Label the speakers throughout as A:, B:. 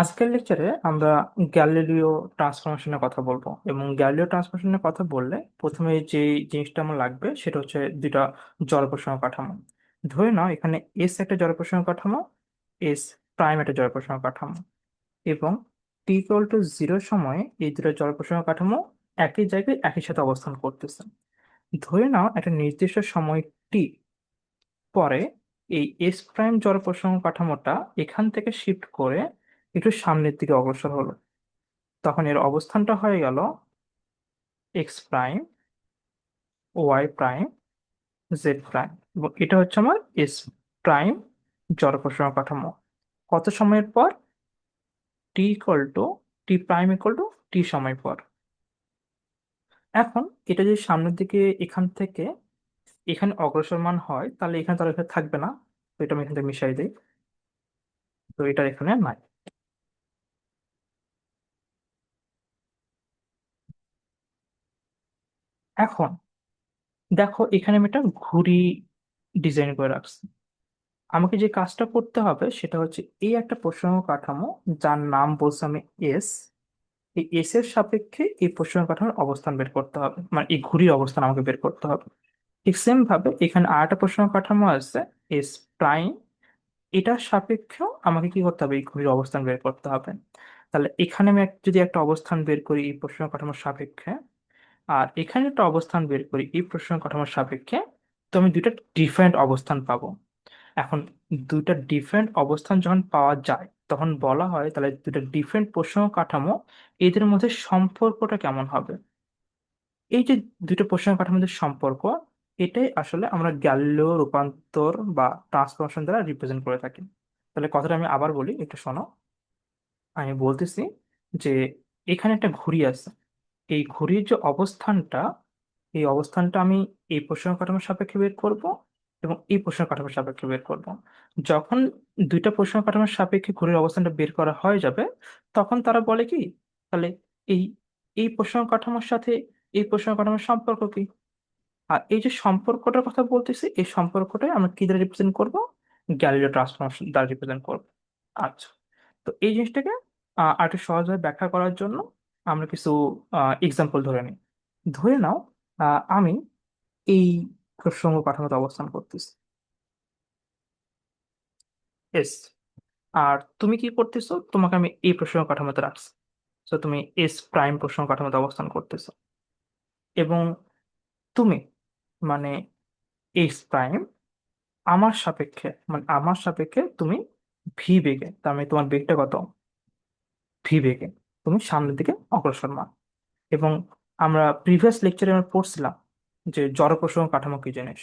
A: আজকের লেকচারে আমরা গ্যালিলিও ট্রান্সফরমেশনের কথা বলব। এবং গ্যালিলিও ট্রান্সফরমেশনের কথা বললে প্রথমে যে জিনিসটা আমার লাগবে সেটা হচ্ছে দুইটা জড়প্রসঙ্গ কাঠামো। ধরে নাও এখানে এস একটা জড়প্রসঙ্গ কাঠামো এস প্রাইম একটা জড়প্রসঙ্গ কাঠামো। এবং টি ইকুয়াল টু জিরো সময়ে এই দুটো জড়প্রসঙ্গ কাঠামো একই জায়গায় একই সাথে অবস্থান করতেছে। ধরে নাও একটা নির্দিষ্ট সময় টি পরে এই এস প্রাইম জড়প্রসঙ্গ কাঠামোটা এখান থেকে শিফট করে একটু সামনের দিকে অগ্রসর হলো। তখন এর অবস্থানটা হয়ে গেল X prime Y prime Z prime এবং এটা হচ্ছে আমার এস প্রাইম জড়প্রসঙ্গ কাঠামো। কত সময়ের পর? T equal to T prime equal to T সময় পর। এখন এটা যদি সামনের দিকে এখান থেকে এখানে অগ্রসরমান হয়, তাহলে এখানে তার থাকবে না। তো এটা আমি এখান থেকে মিশাই দিই। তো এটা এখানে নাই। এখন দেখো এখানে আমি একটা ঘুড়ি ডিজাইন করে রাখছি। আমাকে যে কাজটা করতে হবে সেটা হচ্ছে এই একটা প্রসঙ্গ কাঠামো যার নাম বলছি আমি এস এই এস এর সাপেক্ষে এই প্রসঙ্গ কাঠামোর অবস্থান বের করতে হবে মানে এই ঘুড়ির অবস্থান আমাকে বের করতে হবে। ঠিক সেম ভাবে এখানে আর একটা প্রসঙ্গ কাঠামো আছে এস প্রাইম এটার সাপেক্ষেও আমাকে কি করতে হবে? এই ঘুড়ির অবস্থান বের করতে হবে। তাহলে এখানে আমি যদি একটা অবস্থান বের করি এই প্রসঙ্গ কাঠামোর সাপেক্ষে আর এখানে একটা অবস্থান বের করি, এই প্রসঙ্গ কাঠামোর সাপেক্ষে, তো আমি দুইটা ডিফারেন্ট অবস্থান পাবো। এখন দুইটা ডিফারেন্ট অবস্থান যখন পাওয়া যায়, তখন বলা হয় তাহলে দুইটা ডিফারেন্ট প্রসঙ্গ কাঠামো, এদের মধ্যে সম্পর্কটা কেমন হবে? এই যে দুইটা প্রসঙ্গ কাঠামোর মধ্যে সম্পর্ক, এটাই আসলে আমরা গ্যালিলিও রূপান্তর বা ট্রান্সফরমেশন দ্বারা রিপ্রেজেন্ট করে থাকি। তাহলে কথাটা আমি আবার বলি, একটু শোনো। আমি বলতেছি যে এখানে একটা ঘুড়ি আছে। এই ঘড়ির যে অবস্থানটা, এই অবস্থানটা আমি এই প্রসঙ্গ কাঠামোর সাপেক্ষে বের করব এবং এই প্রসঙ্গ কাঠামোর সাপেক্ষে বের করব। যখন দুইটা প্রসঙ্গ কাঠামোর সাপেক্ষে ঘড়ির অবস্থানটা বের করা হয়ে যাবে, তখন তারা বলে কি? তাহলে এই এই প্রসঙ্গ কাঠামোর সাথে এই প্রসঙ্গ কাঠামোর সম্পর্ক কি? আর এই যে সম্পর্কটার কথা বলতেছি, এই সম্পর্কটাই আমরা কি দ্বারা রিপ্রেজেন্ট করব? গ্যালিলিও ট্রান্সফরমেশন দ্বারা রিপ্রেজেন্ট করব। আচ্ছা তো এই জিনিসটাকে আর একটু সহজভাবে ব্যাখ্যা করার জন্য আমরা কিছু এক্সাম্পল ধরে নিই। ধরে নাও আমি এই প্রসঙ্গ কাঠামোতে অবস্থান করতেছি। এস আর তুমি কি করতেছো? তোমাকে আমি এই প্রসঙ্গ কাঠামোতে রাখছি। তো তুমি এস প্রাইম প্রসঙ্গ কাঠামোতে অবস্থান করতেছো। এবং তুমি মানে এস প্রাইম আমার সাপেক্ষে মানে আমার সাপেক্ষে তুমি ভি বেগে, তার মানে তোমার বেগটা কত? ভি বেগে। তুমি সামনের দিকে অগ্রসর অগ্রসরমান এবং আমরা প্রিভিয়াস লেকচারে আমরা পড়ছিলাম যে জড়প্রসঙ্গ কাঠামো কি জিনিস?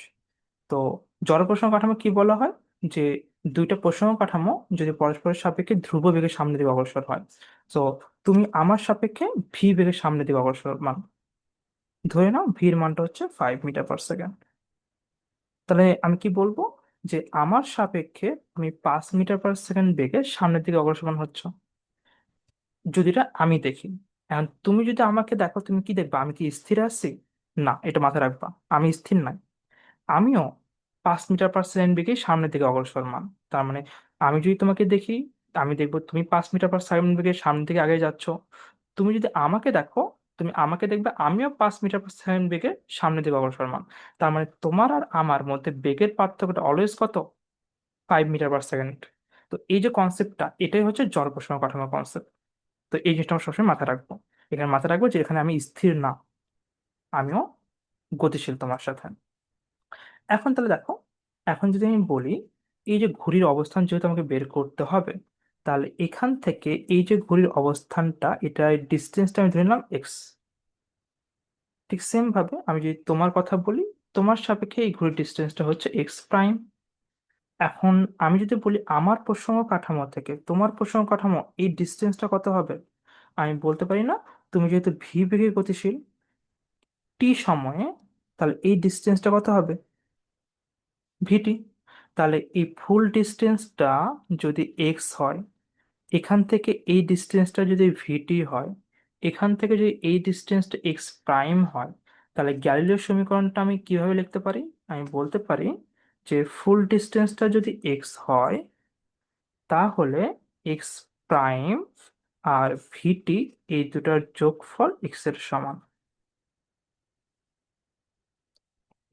A: তো জড় প্রসঙ্গ কাঠামো কি বলা হয়? যে দুইটা প্রসঙ্গ কাঠামো যদি পরস্পরের সাপেক্ষে ধ্রুব বেগের সামনে দিকে অগ্রসর হয়। তো তুমি আমার সাপেক্ষে ভি বেগের সামনে দিকে অগ্রসর মান। ধরে নাও ভির মানটা হচ্ছে ফাইভ মিটার পার সেকেন্ড তাহলে আমি কি বলব? যে আমার সাপেক্ষে তুমি পাঁচ মিটার পার সেকেন্ড বেগে সামনের দিকে অগ্রসরমান হচ্ছ। যদি এটা আমি দেখি, এখন তুমি যদি আমাকে দেখো, তুমি কি দেখবা? আমি কি স্থির আছি? না, এটা মাথায় রাখবা, আমি স্থির নাই। আমিও পাঁচ মিটার পার সেকেন্ড বেগে সামনের দিকে অগ্রসরমান তার মানে আমি যদি তোমাকে দেখি, আমি দেখব তুমি পাঁচ মিটার পার সেকেন্ড বেগে সামনের দিকে আগে যাচ্ছ। তুমি যদি আমাকে দেখো, তুমি আমাকে দেখবে, আমিও পাঁচ মিটার পার সেকেন্ড বেগে সামনের দিকে অগ্রসরমান তার মানে তোমার আর আমার মধ্যে বেগের পার্থক্যটা অলওয়েজ কত? ফাইভ মিটার পার সেকেন্ড তো এই যে কনসেপ্টটা এটাই হচ্ছে জড় জড়প্রসঙ্গ কাঠামো কনসেপ্ট তো এই জিনিসটা আমরা সবসময় মাথায় রাখব। এখানে মাথায় রাখব যে এখানে আমি স্থির না, আমিও গতিশীল তোমার সাথে। এখন তাহলে দেখো, এখন যদি আমি বলি এই যে ঘড়ির অবস্থান যেহেতু আমাকে বের করতে হবে, তাহলে এখান থেকে এই যে ঘড়ির অবস্থানটা এটা ডিস্টেন্সটা আমি ধরে নিলাম এক্স ঠিক সেম ভাবে আমি যদি তোমার কথা বলি, তোমার সাপেক্ষে এই ঘড়ির ডিস্টেন্সটা হচ্ছে এক্স প্রাইম এখন আমি যদি বলি আমার প্রসঙ্গ কাঠামো থেকে তোমার প্রসঙ্গ কাঠামো, এই ডিস্টেন্সটা কত হবে? আমি বলতে পারি না, তুমি যেহেতু ভি বেগে গতিশীল টি সময়ে, তাহলে এই ডিস্টেন্সটা কত হবে? ভিটি তাহলে এই ফুল ডিস্টেন্সটা যদি এক্স হয়, এখান থেকে এই ডিস্টেন্সটা যদি ভিটি হয়, এখান থেকে যদি এই ডিস্টেন্সটা এক্স প্রাইম হয়, তাহলে গ্যালিলিও সমীকরণটা আমি কীভাবে লিখতে পারি? আমি বলতে পারি যে ফুল ডিস্টেন্সটা যদি এক্স হয়, তাহলে এক্স প্রাইম আর ভিটি এই দুটার যোগফল এক্সের সমান।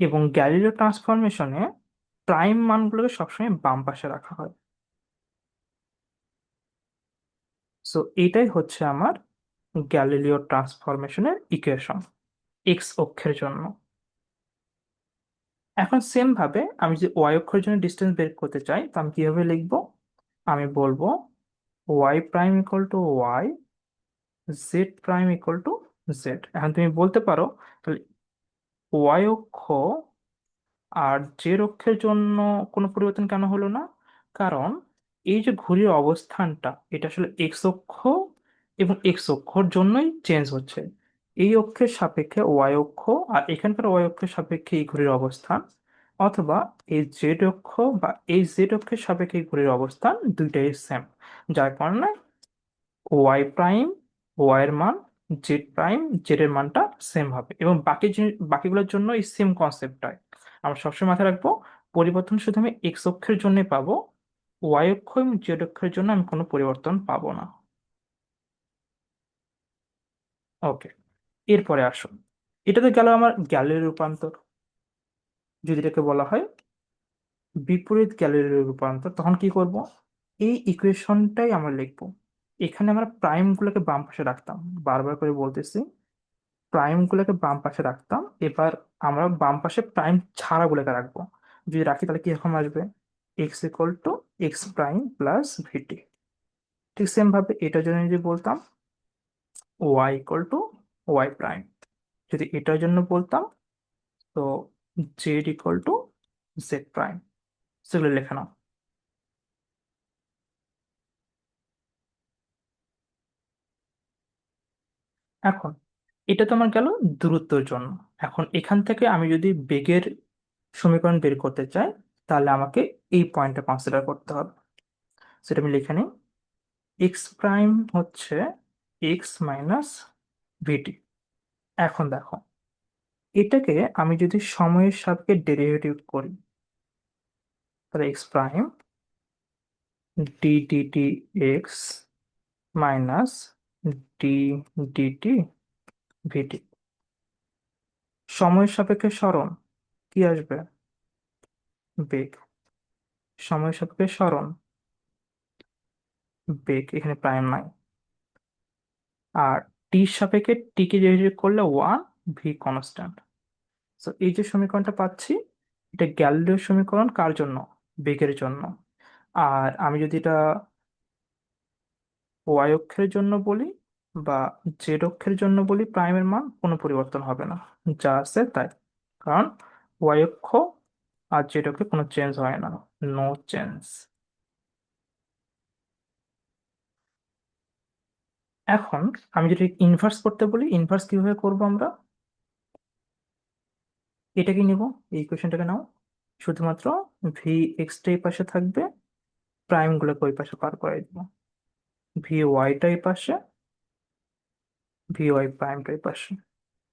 A: এবং গ্যালিলিও ট্রান্সফরমেশনে প্রাইম মানগুলোকে সবসময় বাম পাশে রাখা হয়। সো এটাই হচ্ছে আমার গ্যালিলিও ট্রান্সফরমেশনের ইকুয়েশন এক্স অক্ষের জন্য। এখন সেম ভাবে আমি যদি ওয়াই অক্ষের জন্য ডিস্টেন্স বের করতে চাই, তো আমি কীভাবে লিখব? আমি বলব Y prime equal to Y Z prime equal to Z এখন তুমি বলতে পারো, তাহলে ওয়াই অক্ষ আর জেড অক্ষের জন্য কোনো পরিবর্তন কেন হলো না? কারণ এই যে ঘড়ির অবস্থানটা, এটা আসলে এক্স অক্ষ এবং এক্স অক্ষর জন্যই চেঞ্জ হচ্ছে। এই অক্ষের সাপেক্ষে ওয়াই অক্ষ আর এখানকার ওয়াই অক্ষের সাপেক্ষে এই ঘড়ির অবস্থান অথবা এই জেড অক্ষ বা এই জেড অক্ষের সাপেক্ষে এই ঘড়ির অবস্থান দুইটাই সেম যার কারণে ওয়াই প্রাইম, ওয়াই এর মান, জেড প্রাইম, জেড এর মানটা সেম হবে। এবং বাকি বাকিগুলোর জন্য এই সেম কনসেপ্টটাই আমরা সবসময় মাথায় রাখব, পরিবর্তন শুধু আমি এক্স অক্ষের জন্যই পাবো, ওয়াই অক্ষ এবং জেড অক্ষের জন্য আমি কোনো পরিবর্তন পাবো না। ওকে এরপরে আসুন। এটা তো গেল আমার গ্যালির রূপান্তর। যদি এটাকে বলা হয় বিপরীত গ্যালির রূপান্তর, তখন কি করব? এই ইকুয়েশনটাই আমরা লিখব। এখানে আমরা প্রাইমগুলোকে বাম পাশে রাখতাম। বারবার করে বলতেছি প্রাইমগুলোকে বাম পাশে রাখতাম। এবার আমরা বাম পাশে প্রাইম ছাড়াগুলোকে রাখব। যদি রাখি তাহলে কীরকম আসবে? X equal to X prime plus VT ঠিক সেম ভাবে এটার জন্য যদি বলতাম Y equal to Y prime যদি এটার জন্য বলতাম, তো Z equal to Z prime সেগুলো লেখা নাও। এখন, এটা তো আমার গেল দূরত্বের জন্য। এখন এখান থেকে আমি যদি বেগের সমীকরণ বের করতে চাই, তাহলে আমাকে এই পয়েন্টটা কনসিডার করতে হবে। সেটা আমি লিখে নিই। এক্স প্রাইম হচ্ছে এক্স মাইনাস ভিটি এখন দেখো, এটাকে আমি যদি সময়ের সাপেক্ষে ডেরিভেটিভ করি, তাহলে X prime D DT X minus D DT VT সময়ের সাপেক্ষে সরণ কি আসবে? বেগ। সময়ের সাপেক্ষে সরণ, বেগ এখানে প্রাইম নাই। আর টি সাপেক্ষে টিকে ডেরিভেটিভ করলে ওয়ান ভি কনস্ট্যান্ট সো এই যে সমীকরণটা পাচ্ছি, এটা গ্যালিলিও সমীকরণ কার জন্য? বেগের জন্য। আর আমি যদি এটা ওয়াই অক্ষের জন্য বলি বা জেড অক্ষের জন্য বলি প্রাইমের মান, কোনো পরিবর্তন হবে না। যা আছে তাই। কারণ ওয়াই অক্ষ আর জেড অক্ষে কোনো চেঞ্জ হয় না। নো চেঞ্জ এখন আমি যদি ইনভার্স করতে বলি ইনভার্স কীভাবে করব আমরা? এটাকে নিব, এই ইকুয়েশনটাকে নাও। শুধুমাত্র ভি এক্সটা এই পাশে থাকবে প্রাইমগুলোকে ওই পাশে পার করে দিব। ভি ওয়াইটা এই পাশে ভি ওয়াই প্রাইমটা এই পাশে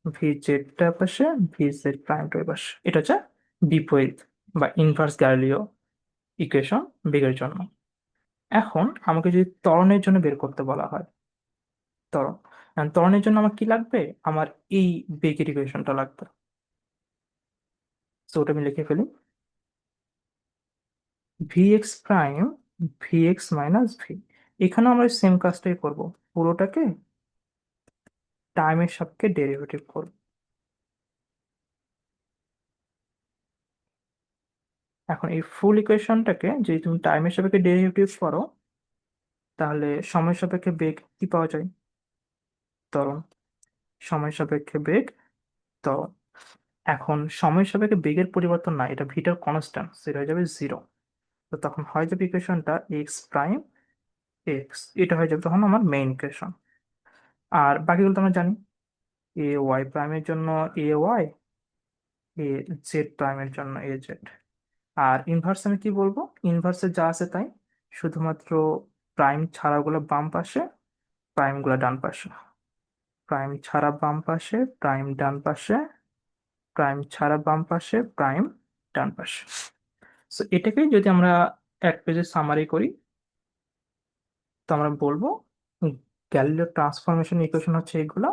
A: ভি জেডটা পাশে ভি জেড প্রাইমটা এই পাশে। এটা হচ্ছে বিপরীত বা ইনভার্স গ্যালিলিও ইকুয়েশন বেগের জন্য এখন আমাকে যদি ত্বরণের জন্য বের করতে বলা হয় ত্বরণ এখন ত্বরণের জন্য আমার কি লাগবে? আমার এই বেগের ইকুয়েশনটা লাগবে। তো ওটা আমি লিখে ফেলি। V X prime V X minus V এখানেও আমরা সেম কাজটাই করব। পুরোটাকে টাইমের সাপেক্ষে ডেরিভেটিভ করব। এখন এই ফুল ইকুয়েশনটাকে যদি তুমি টাইমের সাপেক্ষে ডেরিভেটিভ করো, তাহলে সময় সাপেক্ষে বেগ কি পাওয়া যায়? ত্বরণ, সময় সাপেক্ষে বেগ, ত্বরণ। এখন সময় সাপেক্ষে বেগের পরিবর্তন না, এটা ভিটার কনস্ট্যান্ট সেটা হয়ে যাবে জিরো তো তখন হয়ে যাবে ইকুয়েশনটা এক্স প্রাইম এক্স এটা হয়ে যাবে তখন আমার মেইন ইকুয়েশন আর বাকিগুলো তো আমরা জানি এ ওয়াই প্রাইমের জন্য এ ওয়াই এ জেড প্রাইমের জন্য এ জেড আর ইনভার্স আমি কি বলব? ইনভার্সে যা আছে তাই, শুধুমাত্র প্রাইম ছাড়াগুলো বাম পাশে প্রাইমগুলো ডান পাশে। প্রাইম ছাড়া বাম পাশে প্রাইম ডান পাশে প্রাইম ছাড়া বাম পাশে প্রাইম ডান পাশে। সো এটাকে যদি আমরা এক পেজে সামারি করি, তো আমরা বলব গ্যালিলিও ট্রান্সফরমেশন ইকুয়েশন হচ্ছে এগুলা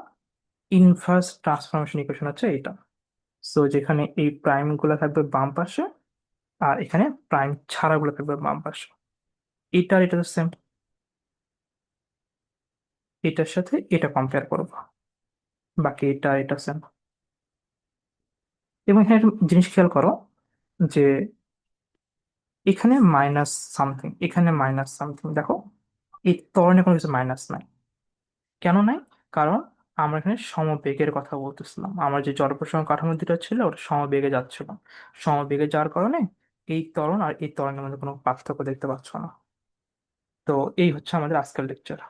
A: ইনভার্স ট্রান্সফরমেশন ইকুয়েশন হচ্ছে এটা। সো যেখানে এই প্রাইমগুলো থাকবে বাম পাশে, আর এখানে প্রাইম ছাড়াগুলো থাকবে বাম পাশে। এটা এটা তো সেম এটার সাথে এটা কম্পেয়ার করব। বাকি এটা এটা সেম এবং এখানে একটা জিনিস খেয়াল করো যে এখানে মাইনাস সামথিং এখানে মাইনাস সামথিং দেখো, এই ত্বরণে কোনো কিছু মাইনাস নাই। কেন নাই? কারণ আমরা এখানে সমবেগের কথা বলতেছিলাম। আমার যে জড়প্রসঙ্গ কাঠামো দুটো ছিল, ওটা সমবেগে যাচ্ছিল। সমবেগে যাওয়ার কারণে এই ত্বরণ আর এই ত্বরণের মধ্যে কোনো পার্থক্য দেখতে পাচ্ছ না। তো এই হচ্ছে আমাদের আজকের লেকচার